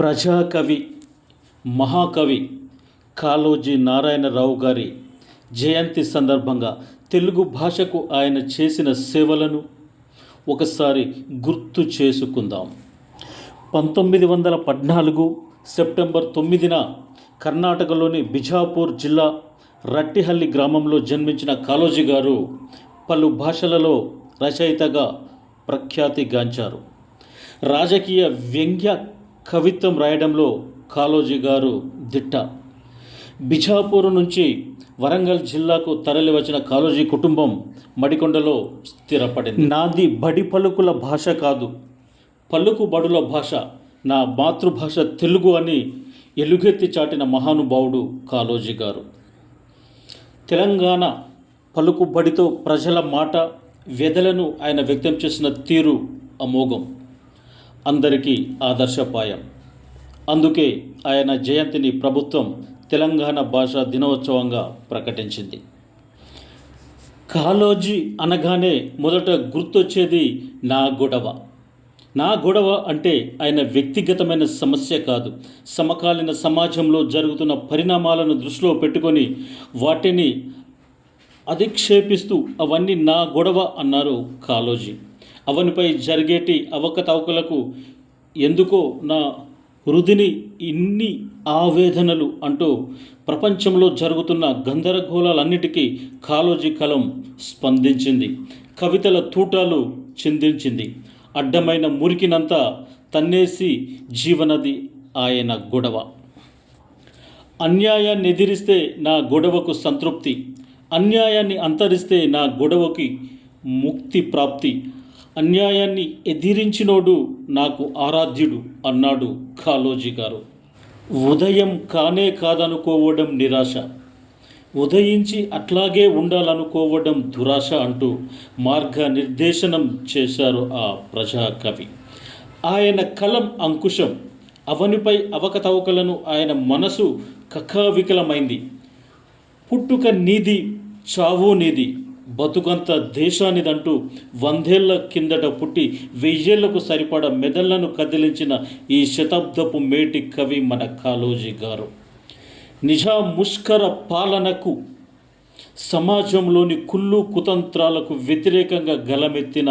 ప్రజాకవి మహాకవి కాళోజీ నారాయణరావు గారి జయంతి సందర్భంగా తెలుగు భాషకు ఆయన చేసిన సేవలను ఒకసారి గుర్తు చేసుకుందాం. పంతొమ్మిది వందల పద్నాలుగు సెప్టెంబర్ తొమ్మిదిన కర్ణాటకలోని బిజాపూర్ జిల్లా రట్టిహల్లి గ్రామంలో జన్మించిన కాళోజీ గారు పలు భాషలలో రచయితగా ప్రఖ్యాతిగాంచారు రాజకీయ వ్యంగ్య కవిత్వం రాయడంలో కాళోజీ గారు దిట్ట. బిజాపూర్ నుంచి వరంగల్ జిల్లాకు తరలి వచ్చిన కాళోజీ కుటుంబం మడికొండలో స్థిరపడింది. నాది బడి పలుకుల భాష కాదు. పలుకు బడుల భాష నా మాతృభాష తెలుగు అని ఎలుగెత్తి చాటిన మహానుభావుడు కాళోజీ గారు. తెలంగాణ పలుకుబడితో ప్రజల మాట వ్యధలను ఆయన వ్యక్తం చేసిన తీరు అమోఘం. అందరికీ ఆదర్శపాయం. అందుకే ఆయన జయంతిని ప్రభుత్వం తెలంగాణ భాషా దినోత్సవంగా ప్రకటించింది. కాళోజీ అనగానే మొదట గుర్తొచ్చేది నా గొడవ. నా గొడవ అంటే ఆయన వ్యక్తిగతమైన సమస్య కాదు. సమకాలీన సమాజంలో జరుగుతున్న పరిణామాలను దృష్టిలో పెట్టుకొని వాటిని అధిక్షేపిస్తూ అవన్నీ నా గొడవ అన్నారు కాలోజీ అవనిపై జరిగేటి అవకతవకలకు ఎందుకో నా హృదిని ఇన్ని ఆవేదనలు అంటూ ప్రపంచంలో జరుగుతున్న గందరగోళాలన్నిటికీ కాళోజీ కలం స్పందించింది. కవితల తూటాలు చిందించింది. అడ్డమైన మురికినంతా తన్నేసి జీవనది ఆయన గొడవ. అన్యాయాన్ని ఎదిరిస్తే నా గొడవకు సంతృప్తి. అన్యాయాన్ని అంతరిస్తే నా గొడవకి ముక్తి ప్రాప్తి అన్యాయాన్ని ఎదిరించినోడు నాకు ఆరాధ్యుడు అన్నాడు కాళోజీ గారు. ఉదయం కానే కాదనుకోవడం నిరాశ. ఉదయించి అట్లాగే ఉండాలనుకోవడం దురాశ అంటూ మార్గనిర్దేశనం చేశారు ఆ ప్రజాకవి. ఆయన కలం అంకుశం. అవనిపై అవకతవకలను ఆయన మనసు కకావికలమైంది పుట్టుక నీది చావు నీది. బతుకంత దేశానిదంటూ వందేళ్ళ కిందట పుట్టి వెయ్యేళ్ళకు సరిపడ మెదళ్ళను కదిలించిన ఈ శతాబ్దపు మేటి కవి మన కాలోజీ గారు. నిజా ముష్కర పాలనకు సమాజంలోని కుళ్ళు కుతంత్రాలకు వ్యతిరేకంగా గలమెత్తిన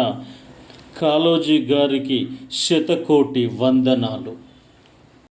కాళోజీ గారికి శతకోటి వందనాలు.